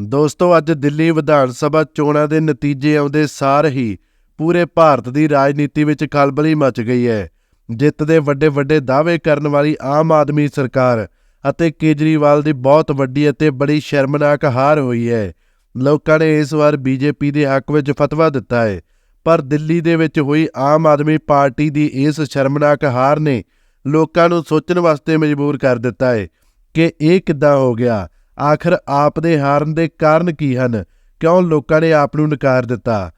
ਦੋਸਤੋ, ਅੱਜ ਦਿੱਲੀ ਵਿਧਾਨ ਸਭਾ ਚੋਣਾਂ ਦੇ ਨਤੀਜੇ ਆਉਂਦੇ ਸਾਰ ਹੀ ਪੂਰੇ ਭਾਰਤ ਦੀ ਰਾਜਨੀਤੀ ਵਿੱਚ ਖਲਬਲੀ ਮਚ ਗਈ ਹੈ। ਜਿੱਤ ਦੇ ਵੱਡੇ ਵੱਡੇ ਦਾਅਵੇ ਕਰਨ ਵਾਲੀ ਆਮ ਆਦਮੀ ਸਰਕਾਰ ਅਤੇ ਕੇਜਰੀਵਾਲ ਦੀ ਬਹੁਤ ਵੱਡੀ ਅਤੇ ਬੜੀ ਸ਼ਰਮਨਾਕ ਹਾਰ ਹੋਈ ਹੈ। ਲੋਕਾਂ ਨੇ ਇਸ ਵਾਰ ਬੀਜੇਪੀ ਦੇ ਹੱਕ ਵਿੱਚ ਫਤਵਾ ਦਿੱਤਾ ਹੈ, ਪਰ ਦਿੱਲੀ ਦੇ ਵਿੱਚ ਹੋਈ ਆਮ ਆਦਮੀ ਪਾਰਟੀ ਦੀ ਇਸ ਸ਼ਰਮਨਾਕ ਹਾਰ ਨੇ ਲੋਕਾਂ ਨੂੰ ਸੋਚਣ ਵਾਸਤੇ ਮਜਬੂਰ ਕਰ ਦਿੱਤਾ ਹੈ ਕਿ ਇਹ ਕਿੱਦਾਂ ਹੋ ਗਿਆ। ਆਖਰ ਆਪ ਦੇ ਹਾਰਨ ਦੇ ਕਾਰਨ ਕੀ ਹਨ? ਕਿਉਂ ਲੋਕਾਂ ਨੇ ਆਪ ਨੂੰ ਨਕਾਰ ਦਿੱਤਾ?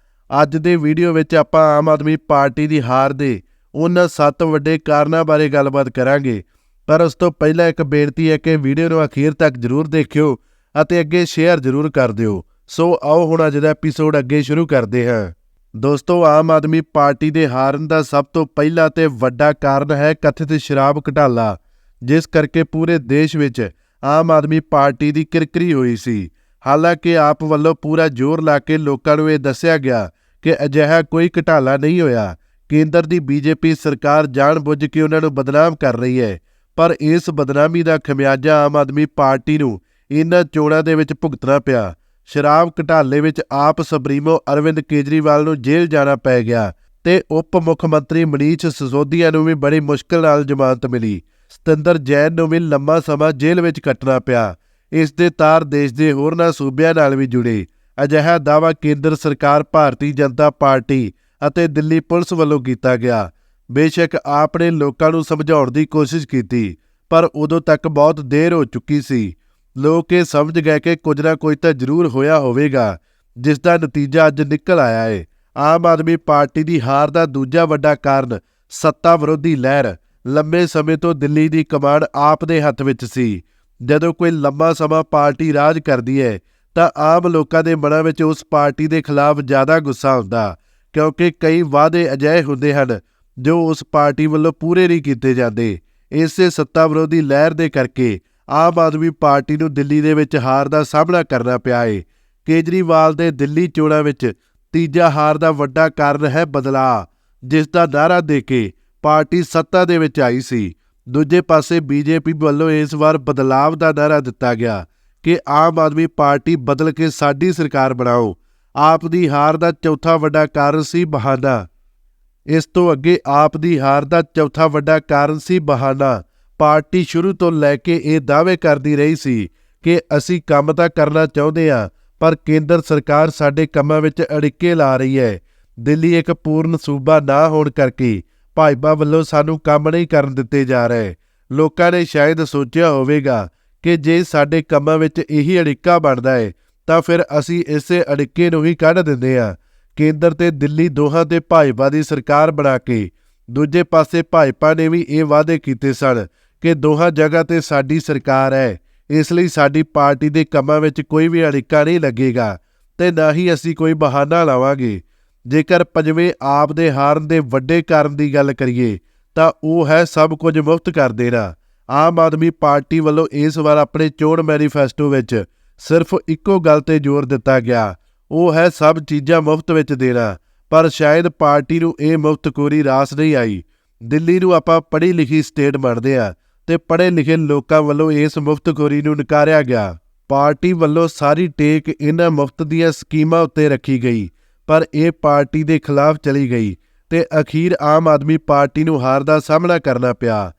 ਅੱਜ ਦੇ ਵੀਡੀਓ ਵਿੱਚ ਆਪਾਂ ਆਮ ਆਦਮੀ ਪਾਰਟੀ ਦੀ ਹਾਰ ਦੇ ਉਹਨਾਂ ਸੱਤ ਵੱਡੇ ਕਾਰਨਾਂ ਬਾਰੇ ਗੱਲਬਾਤ ਕਰਾਂਗੇ। ਪਰ ਉਸ ਤੋਂ ਪਹਿਲਾਂ ਇੱਕ ਬੇਨਤੀ ਹੈ ਕਿ ਵੀਡੀਓ ਨੂੰ ਅਖੀਰ ਤੱਕ ਜ਼ਰੂਰ ਦੇਖਿਓ ਅਤੇ ਅੱਗੇ ਸ਼ੇਅਰ ਜ਼ਰੂਰ ਕਰ ਦਿਓ। ਸੋ ਆਓ ਹੁਣ ਅੱਜ ਦਾ ਐਪੀਸੋਡ ਅੱਗੇ ਸ਼ੁਰੂ ਕਰਦੇ ਹਾਂ। ਦੋਸਤੋ, ਆਮ ਆਦਮੀ ਪਾਰਟੀ ਦੇ ਹਾਰਨ ਦਾ ਸਭ ਤੋਂ ਪਹਿਲਾ ਤੇ ਵੱਡਾ ਕਾਰਨ ਹੈ ਕਥਿਤ ਸ਼ਰਾਬ ਘਟਾਲਾ, ਜਿਸ ਕਰਕੇ ਪੂਰੇ ਦੇਸ਼ ਵਿੱਚ ਆਮ ਆਦਮੀ ਪਾਰਟੀ ਦੀ ਕਿਰਕਰੀ ਹੋਈ ਸੀ। ਹਾਲਾਂਕਿ ਆਪ ਵੱਲੋਂ ਪੂਰਾ ਜ਼ੋਰ ਲਾ ਕੇ ਲੋਕਾਂ ਨੂੰ ਇਹ ਦੱਸਿਆ ਗਿਆ ਕਿ ਅਜਿਹਾ ਕੋਈ ਘਟਾਲਾ ਨਹੀਂ ਹੋਇਆ। ਕੇਂਦਰ ਦੀ ਬੀਜੇਪੀ ਸਰਕਾਰ ਜਾਣਬੁੱਝ ਕੇ ਉਹਨਾਂ ਨੂੰ ਬਦਨਾਮ ਕਰ ਰਹੀ ਹੈ। ਪਰ ਇਸ ਬਦਨਾਮੀ ਦਾ ਖਮਿਆਜਾ ਆਮ ਆਦਮੀ ਪਾਰਟੀ ਨੂੰ ਇਹਨਾਂ ਚੋਣਾਂ ਦੇ ਵਿੱਚ ਭੁਗਤਣਾ ਪਿਆ। ਸ਼ਰਾਬ ਘਟਾਲੇ ਵਿੱਚ ਆਪ ਸੁਪਰੀਮੋ ਅਰਵਿੰਦ ਕੇਜਰੀਵਾਲ ਨੂੰ ਜੇਲ੍ਹ ਜਾਣਾ ਪੈ ਗਿਆ ਤੇ ਉਪ ਮੁੱਖ ਮੰਤਰੀ ਮਨੀਸ਼ ਸਿਸੋਦੀਆ ਨੂੰ ਵੀ ਬੜੀ ਮੁਸ਼ਕਲ ਨਾਲ ਜ਼ਮਾਨਤ ਮਿਲੀ। ਸਤਿੰਦਰ ਜੈਨ ਨੂੰ ਵੀ ਲੰਮਾ ਸਮਾਂ ਜੇਲ੍ਹ ਵਿੱਚ ਕੱਟਣਾ ਪਿਆ। ਇਸ ਦੇ ਤਾਰ ਦੇਸ਼ ਦੇ ਹੋਰਨਾਂ ਸੂਬਿਆਂ ਨਾਲ ਵੀ ਜੁੜੇ। ਅਜਿਹਾ ਦਾਅਵਾ ਕੇਂਦਰ ਸਰਕਾਰ, ਭਾਰਤੀ ਜਨਤਾ ਪਾਰਟੀ ਅਤੇ ਦਿੱਲੀ ਪੁਲਿਸ ਵੱਲੋਂ ਕੀਤਾ ਗਿਆ। ਬੇਸ਼ੱਕ ਆਪ ਨੇ ਲੋਕਾਂ ਨੂੰ ਸਮਝਾਉਣ ਦੀ ਕੋਸ਼ਿਸ਼ ਕੀਤੀ, ਪਰ ਉਦੋਂ ਤੱਕ ਬਹੁਤ ਦੇਰ ਹੋ ਚੁੱਕੀ ਸੀ। ਲੋਕ ਇਹ ਸਮਝ ਗਏ ਕਿ ਕੁਝ ਨਾ ਕੁਝ ਤਾਂ ਜ਼ਰੂਰ ਹੋਇਆ ਹੋਵੇਗਾ, ਜਿਸ ਦਾ ਨਤੀਜਾ ਅੱਜ ਨਿਕਲ ਆਇਆ ਹੈ ਆਮ ਆਦਮੀ ਪਾਰਟੀ ਦੀ ਹਾਰ ਦਾ ਦੂਜਾ ਵੱਡਾ ਕਾਰਨ ਸੱਤਾ ਵਿਰੋਧੀ ਲਹਿਰ ਲੰਬੇ ਸਮੇਂ ਤੋਂ ਦਿੱਲੀ ਦੀ ਕਮਾਂਡ ਆਪ ਦੇ ਹੱਥ ਵਿੱਚ ਸੀ। ਜਦੋਂ ਕੋਈ ਲੰਬਾ ਸਮਾਂ ਪਾਰਟੀ ਰਾਜ ਕਰਦੀ ਹੈ, ਤਾਂ ਆਮ ਲੋਕਾਂ ਦੇ ਮਨਾਂ ਵਿੱਚ ਉਸ ਪਾਰਟੀ ਦੇ ਖਿਲਾਫ ਜ਼ਿਆਦਾ ਗੁੱਸਾ ਹੁੰਦਾ, ਕਿਉਂਕਿ ਕਈ ਵਾਅਦੇ ਅਜਿਹੇ ਹੁੰਦੇ ਹਨ, ਜੋ ਉਸ ਪਾਰਟੀ ਵੱਲੋਂ ਪੂਰੇ ਨਹੀਂ ਕੀਤੇ ਜਾਂਦੇ। ਇਸੇ ਸੱਤਾ ਵਿਰੋਧੀ ਲਹਿਰ ਦੇ ਕਰਕੇ ਆਮ ਆਦਮੀ ਪਾਰਟੀ ਨੂੰ ਦਿੱਲੀ ਦੇ ਵਿੱਚ ਹਾਰ ਦਾ ਸਾਹਮਣਾ ਕਰਨਾ ਪਿਆ ਏ। ਕੇਜਰੀਵਾਲ ਦੇ ਦਿੱਲੀ ਚੋਣਾਂ ਵਿੱਚ ਤੀਜਾ ਹਾਰ ਦਾ ਵੱਡਾ ਕਾਰਨ ਹੈ ਬਦਲਾਅ, ਜਿਸ ਦਾ ਨਾਅਰਾ ਦੇ ਕੇ ਪਾਰਟੀ ਸੱਤਾ ਦੇ ਵਿੱਚ ਆਈ ਸੀ। ਦੂਜੇ ਪਾਸੇ ਬੀਜੇਪੀ ਵੱਲੋਂ ਇਸ ਵਾਰ ਬਦਲਾਵ ਦਾ ਨਾਅਰਾ ਦਿੱਤਾ ਗਿਆ ਕਿ ਆਮ ਆਦਮੀ ਪਾਰਟੀ ਬਦਲ ਕੇ ਸਾਡੀ ਸਰਕਾਰ ਬਣਾਓ। ਆਪ ਦੀ ਹਾਰ ਦਾ ਚੌਥਾ ਵੱਡਾ ਕਾਰਨ ਸੀ ਬਹਾਨਾ। ਇਸ ਤੋਂ ਅੱਗੇ ਆਪ ਦੀ ਹਾਰ ਦਾ ਚੌਥਾ ਵੱਡਾ ਕਾਰਨ ਸੀ ਬਹਾਨਾ। ਪਾਰਟੀ ਸ਼ੁਰੂ ਤੋਂ ਲੈ ਕੇ ਇਹ ਦਾਅਵੇ ਕਰਦੀ ਰਹੀ ਸੀ ਕਿ ਅਸੀਂ ਕੰਮ ਤਾਂ ਕਰਨਾ ਚਾਹੁੰਦੇ ਹਾਂ, ਪਰ ਕੇਂਦਰ ਸਰਕਾਰ ਸਾਡੇ ਕੰਮਾਂ ਵਿੱਚ ਅੜਿੱਕੇ ਲਾ ਰਹੀ ਹੈ। ਦਿੱਲੀ ਇੱਕ ਪੂਰਨ ਸੂਬਾ ਨਾ ਹੋਣ ਕਰਕੇ ਭਾਜਪਾ ਵੱਲੋਂ ਸਾਨੂੰ ਕੰਮ ਨਹੀਂ ਕਰਨ ਦਿੱਤੇ ਜਾ ਰਹੇ। ਲੋਕਾਂ ਨੇ ਸ਼ਾਇਦ ਸੋਚਿਆ ਹੋਵੇਗਾ ਕਿ ਜੇ ਸਾਡੇ ਕੰਮਾਂ ਵਿੱਚ ਇਹੀ ਅੜਿੱਕਾ ਬਣਦਾ ਹੈ ਤਾਂ ਫਿਰ ਅਸੀਂ ਇਸੇ ਅੜਿੱਕੇ ਨੂੰ ਹੀ ਕੱਢ ਦਿੰਦੇ ਹਾਂ। ਕੇਂਦਰ ਤੇ ਦਿੱਲੀ ਦੋਹਾਂ ਤੇ ਭਾਜਪਾ ਦੀ ਸਰਕਾਰ ਬਣਾ ਕੇ, ਦੂਜੇ ਪਾਸੇ ਭਾਜਪਾ ਨੇ ਵੀ ਇਹ ਵਾਅਦੇ ਕੀਤੇ ਸਨ ਕਿ ਦੋਹਾਂ ਜਗ੍ਹਾ ਤੇ ਸਾਡੀ ਸਰਕਾਰ ਹੈ। ਇਸ ਲਈ ਸਾਡੀ ਪਾਰਟੀ ਦੇ ਕੰਮਾਂ ਵਿੱਚ ਕੋਈ ਵੀ ਅੜਿੱਕਾ ਨਹੀਂ ਲੱਗੇਗਾ ਤੇ ਨਾ ਹੀ ਅਸੀਂ ਕੋਈ ਬਹਾਨਾ ਲਾਵਾਂਗੇ। ਜੇਕਰ ਪੰਜਵੇਂ ਆਪ ਦੇ ਹਾਰਨ ਦੇ ਵੱਡੇ ਕਾਰਨ ਦੀ ਗੱਲ ਕਰੀਏ, ਤਾਂ ਉਹ ਹੈ ਸਭ ਕੁਝ ਮੁਫਤ ਕਰ ਦੇਣਾ। ਆਮ ਆਦਮੀ ਪਾਰਟੀ ਵੱਲੋਂ ਇਸ ਵਾਰ ਆਪਣੇ ਚੋਣ ਮੈਨੀਫੈਸਟੋ ਵਿੱਚ ਸਿਰਫ ਇੱਕੋ ਗੱਲ ਤੇ ਜ਼ੋਰ ਦਿੱਤਾ ਗਿਆ। ਉਹ ਹੈ ਸਭ ਚੀਜ਼ਾਂ ਮੁਫਤ ਵਿੱਚ ਦੇਣਾ। ਪਰ ਸ਼ਾਇਦ ਪਾਰਟੀ ਨੂੰ ਇਹ ਮੁਫਤਖੋਰੀ ਰਾਸ ਨਹੀਂ ਆਈ। ਦਿੱਲੀ ਨੂੰ ਆਪਾਂ ਪੜ੍ਹੀ ਲਿਖੀ ਸਟੇਟ ਮੰਨਦੇ ਆ ਤੇ ਪੜ੍ਹੇ ਲਿਖੇ ਲੋਕਾਂ ਵੱਲੋਂ ਇਸ ਮੁਫਤਖੋਰੀ ਨੂੰ ਨਕਾਰਿਆ ਗਿਆ। ਪਾਰਟੀ ਵੱਲੋਂ ਸਾਰੀ ਟੇਕ ਇਹਨਾਂ ਮੁਫਤ ਦੀਆਂ ਸਕੀਮਾਂ ਉੱਤੇ ਰੱਖੀ ਗਈ। ਪਰ ਇਹ ਪਾਰਟੀ ਦੇ ਖਿਲਾਫ ਚਲੀ ਗਈ ਤੇ ਅਖੀਰ ਆਮ ਆਦਮੀ ਪਾਰਟੀ ਨੂੰ ਹਾਰ ਦਾ ਸਾਹਮਣਾ ਕਰਨਾ ਪਿਆ।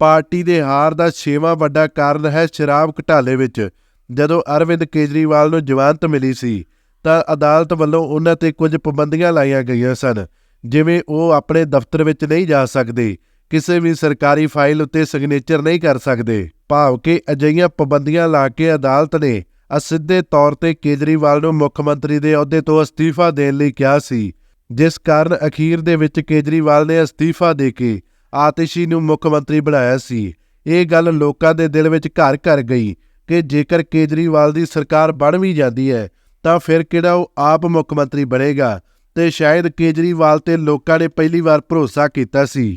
ਪਾਰਟੀ ਦੇ ਹਾਰ ਦਾ ਛੇਵਾਂ ਵੱਡਾ ਕਾਰਨ ਹੈ ਸ਼ਰਾਬ ਘਟਾਲੇ ਵਿੱਚ। ਜਦੋਂ ਅਰਵਿੰਦ ਕੇਜਰੀਵਾਲ ਨੂੰ ਜ਼ਮਾਨਤ ਮਿਲੀ ਸੀ, ਤਾਂ ਅਦਾਲਤ ਵੱਲੋਂ ਉਹਨਾਂ ਤੇ ਕੁਝ ਪਾਬੰਦੀਆਂ ਲਾਈਆਂ ਗਈਆਂ ਸਨ, ਜਿਵੇਂ ਉਹ ਆਪਣੇ ਦਫ਼ਤਰ ਵਿੱਚ ਨਹੀਂ ਜਾ ਸਕਦੇ, ਕਿਸੇ ਵੀ ਸਰਕਾਰੀ ਫਾਈਲ ਉੱਤੇ ਸਿਗਨੇਚਰ ਨਹੀਂ ਕਰ ਸਕਦੇ। ਭਾਵ ਕਿ ਅਜਿਹੀਆਂ ਪਾਬੰਦੀਆਂ ਲਾ ਕੇ ਅਦਾਲਤ ਨੇ ਅਸਿੱਧੇ ਤੌਰ ਤੇ ਕੇਜਰੀਵਾਲ ਨੂੰ ਮੁੱਖ ਮੰਤਰੀ ਦੇ ਅਹੁਦੇ ਤੋਂ ਅਸਤੀਫਾ ਦੇਣ ਲਈ ਕਿਹਾ ਸੀ। ਜਿਸ ਕਾਰਨ ਅਖੀਰ ਦੇ ਵਿੱਚ ਕੇਜਰੀਵਾਲ ਨੇ ਅਸਤੀਫਾ ਦੇ ਕੇ ਆਤਿਸ਼ੀ ਨੂੰ ਮੁੱਖ ਮੰਤਰੀ ਬਣਾਇਆ ਸੀ। ਇਹ ਗੱਲ ਲੋਕਾਂ ਦੇ ਦਿਲ ਵਿੱਚ ਘਰ ਘਰ ਗਈ ਕਿ ਜੇਕਰ ਕੇਜਰੀਵਾਲ ਦੀ ਸਰਕਾਰ ਬਣ ਵੀ ਜਾਂਦੀ ਹੈ, ਤਾਂ ਫਿਰ ਕਿਹੜਾ ਉਹ ਆਪ ਮੁੱਖ ਮੰਤਰੀ ਬਣੇਗਾ? ਤੇ ਸ਼ਾਇਦ ਕੇਜਰੀਵਾਲ ਤੇ ਲੋਕਾਂ ਨੇ ਪਹਿਲੀ ਵਾਰ ਭਰੋਸਾ ਕੀਤਾ ਸੀ।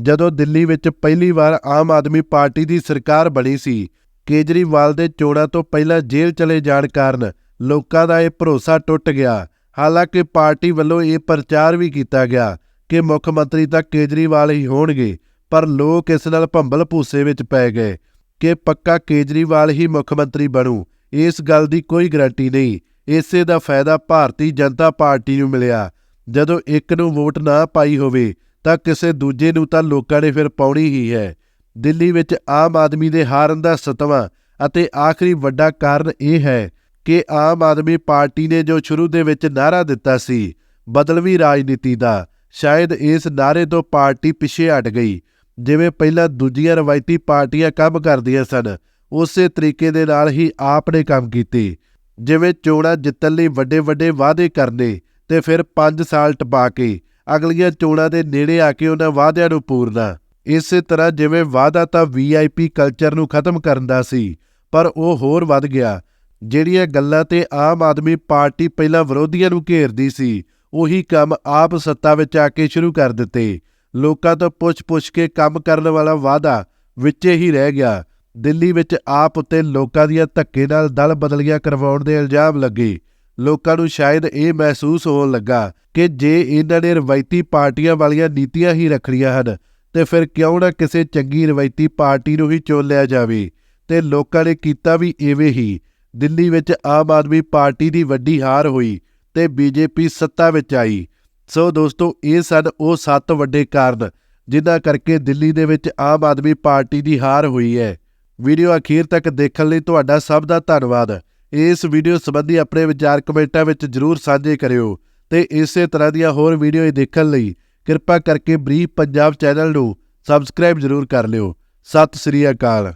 ਜਦੋਂ ਦਿੱਲੀ ਵਿੱਚ ਪਹਿਲੀ ਵਾਰ ਆਮ ਆਦਮੀ ਪਾਰਟੀ ਦੀ ਸਰਕਾਰ ਬਣੀ ਸੀ ਕੇਜਰੀਵਾਲ ਦੇ ਚੋਣਾਂ ਤੋਂ ਪਹਿਲਾਂ ਜੇਲ੍ਹ ਚਲੇ ਜਾਣ ਕਾਰਨ ਲੋਕਾਂ ਦਾ ਇਹ ਭਰੋਸਾ ਟੁੱਟ ਗਿਆ। ਹਾਲਾਂਕਿ ਪਾਰਟੀ ਵੱਲੋਂ ਇਹ ਪ੍ਰਚਾਰ ਵੀ ਕੀਤਾ ਗਿਆ ਕਿ ਮੁੱਖ ਮੰਤਰੀ ਤਾਂ ਕੇਜਰੀਵਾਲ ਹੀ ਹੋਣਗੇ, ਪਰ ਲੋਕ ਇਸ ਨਾਲ ਭੰਬਲ ਭੂਸੇ ਵਿੱਚ ਪੈ ਗਏ ਕਿ ਪੱਕਾ ਕੇਜਰੀਵਾਲ ਹੀ ਮੁੱਖ ਮੰਤਰੀ ਬਣੂ। ਇਸ ਗੱਲ ਦੀ ਕੋਈ ਗਾਰੰਟੀ ਨਹੀਂ। ਇਸੇ ਦਾ ਫਾਇਦਾ ਭਾਰਤੀ ਜਨਤਾ ਪਾਰਟੀ ਨੂੰ ਮਿਲਿਆ। ਜਦੋਂ ਇੱਕ ਨੂੰ ਵੋਟ ਨਾ ਪਾਈ ਹੋਵੇ ਤਾਂ ਕਿਸੇ ਦੂਜੇ ਨੂੰ ਤਾਂ ਲੋਕਾਂ ਨੇ ਫਿਰ ਪਾਉਣੀ ਹੀ ਹੈ। ਦਿੱਲੀ ਵਿੱਚ ਆਮ ਆਦਮੀ ਦੇ ਹਾਰਨ ਦਾ ਸਤਵਾਂ ਅਤੇ ਆਖਰੀ ਵੱਡਾ ਕਾਰਨ ਇਹ ਹੈ ਕਿ ਆਮ ਆਦਮੀ ਪਾਰਟੀ ਨੇ ਜੋ ਸ਼ੁਰੂ ਦੇ ਵਿੱਚ ਨਾਅਰਾ ਦਿੱਤਾ ਸੀ, ਬਦਲਵੀ ਰਾਜਨੀਤੀ ਦਾ, ਸ਼ਾਇਦ ਇਸ ਨਾਅਰੇ ਤੋਂ ਪਾਰਟੀ ਪਿੱਛੇ ਹਟ ਗਈ। ਜਿਵੇਂ ਪਹਿਲਾਂ ਦੂਜੀਆਂ ਰਵਾਇਤੀ ਪਾਰਟੀਆਂ ਕੰਮ ਕਰਦੀਆਂ ਸਨ, ਉਸੇ ਤਰੀਕੇ ਦੇ ਨਾਲ ਹੀ ਆਪ ਨੇ ਕੰਮ ਕੀਤੇ। ਜਿਵੇਂ ਚੋਣਾਂ ਜਿੱਤਣ ਲਈ ਵੱਡੇ ਵੱਡੇ ਵਾਅਦੇ ਕਰਨੇ ਤੇ ਫਿਰ 5 ਸਾਲ ਟਪਾ ਕੇ, ਅਗਲੀਆਂ ਚੋਣਾਂ ਦੇ ਨੇੜੇ ਆ ਕੇ ਉਹਨਾਂ ਵਾਅਦਿਆਂ ਨੂੰ ਪੂਰਨਾ। ਇਸੇ ਤਰ੍ਹਾਂ ਜਿਵੇਂ ਵਾਅਦਾ ਤਾਂ ਵੀਆਈਪੀ ਕਲਚਰ ਨੂੰ ਖਤਮ ਕਰਨ ਦਾ ਸੀ, ਪਰ ਉਹ ਹੋਰ ਵੱਧ ਗਿਆ। ਜਿਹੜੀਆਂ ਗੱਲਾਂ ਤੇ ਆਮ ਆਦਮੀ ਪਾਰਟੀ ਪਹਿਲਾਂ ਵਿਰੋਧੀਆਂ ਨੂੰ ਘੇਰਦੀ ਸੀ, ਉਹੀ ਕੰਮ ਆਪ ਸੱਤਾ ਵਿੱਚ ਆ ਕੇ ਸ਼ੁਰੂ ਕਰ ਦਿੱਤੇ। ਲੋਕਾਂ ਤੋਂ ਪੁੱਛ-ਪੁੱਛ ਕੇ ਕੰਮ ਕਰਨ ਵਾਲਾ ਵਾਅਦਾ ਵਿੱਚੇ ਹੀ ਰਹਿ ਗਿਆ। ਦਿੱਲੀ ਵਿੱਚ ਆਪ ਉੱਤੇ ਲੋਕਾਂ ਦੀਆਂ ਧੱਕੇ ਨਾਲ ਦਲ ਬਦਲੀਆਂ ਕਰਵਾਉਣ ਦੇ ਇਲਜ਼ਾਮ ਲੱਗੇ। ਲੋਕਾਂ ਨੂੰ ਸ਼ਾਇਦ ਇਹ ਮਹਿਸੂਸ ਹੋਣ ਲੱਗਾ ਕਿ ਜੇ ਇਹਨਾਂ ਨੇ ਰਵਾਇਤੀ ਪਾਰਟੀਆਂ ਵਾਲੀਆਂ ਨੀਤੀਆਂ ਹੀ ਰੱਖਣੀਆਂ ਹਨ ਤੇ ਫਿਰ ਕਿਉਂ ਨਾ ਕਿਸੇ ਚੰਗੀ ਰਵਾਇਤੀ ਪਾਰਟੀ ਨੂੰ ਹੀ ਚੁਣ ਲਿਆ ਜਾਵੇ। ਤੇ ਲੋਕਾਂ ਨੇ ਕੀਤਾ ਵੀ ਐਵੇਂ ਹੀ। ਦਿੱਲੀ ਵਿੱਚ ਆਮ ਆਦਮੀ ਪਾਰਟੀ ਦੀ ਵੱਡੀ ਹਾਰ ਹੋਈ ਤੇ ਬੀਜੇਪੀ ਸੱਤਾ ਵਿੱਚ ਆਈ। ਸੋ ਦੋਸਤੋ, ਇਹ ਸਨ ਉਹ ਸੱਤ ਵੱਡੇ ਕਾਰਨ, ਜਿਨ੍ਹਾਂ ਕਰਕੇ ਦਿੱਲੀ ਦੇ ਵਿੱਚ ਆਮ ਆਦਮੀ ਪਾਰਟੀ ਦੀ ਹਾਰ ਹੋਈ ਹੈ। ਵੀਡੀਓ ਅਖੀਰ ਤੱਕ ਦੇਖਣ ਲਈ ਤੁਹਾਡਾ ਸਭ ਦਾ ਧੰਨਵਾਦ। ਇਸ ਵੀਡੀਓ ਸੰਬੰਧੀ ਆਪਣੇ ਵਿਚਾਰ ਕਮੈਂਟਾਂ ਵਿੱਚ ਜਰੂਰ ਸਾਂਝੇ ਕਰਿਓ ਤੇ ਇਸੇ ਤਰ੍ਹਾਂ ਦੀਆਂ ਹੋਰ ਵੀਡੀਓ ਦੇਖਣ ਲਈ ਕਿਰਪਾ ਕਰਕੇ ਬਰੀਫ ਪੰਜਾਬ ਚੈਨਲ ਨੂੰ ਸਬਸਕ੍ਰਾਈਬ ਜਰੂਰ ਕਰ ਲਿਓ। ਸਤਿ ਸ੍ਰੀ ਅਕਾਲ।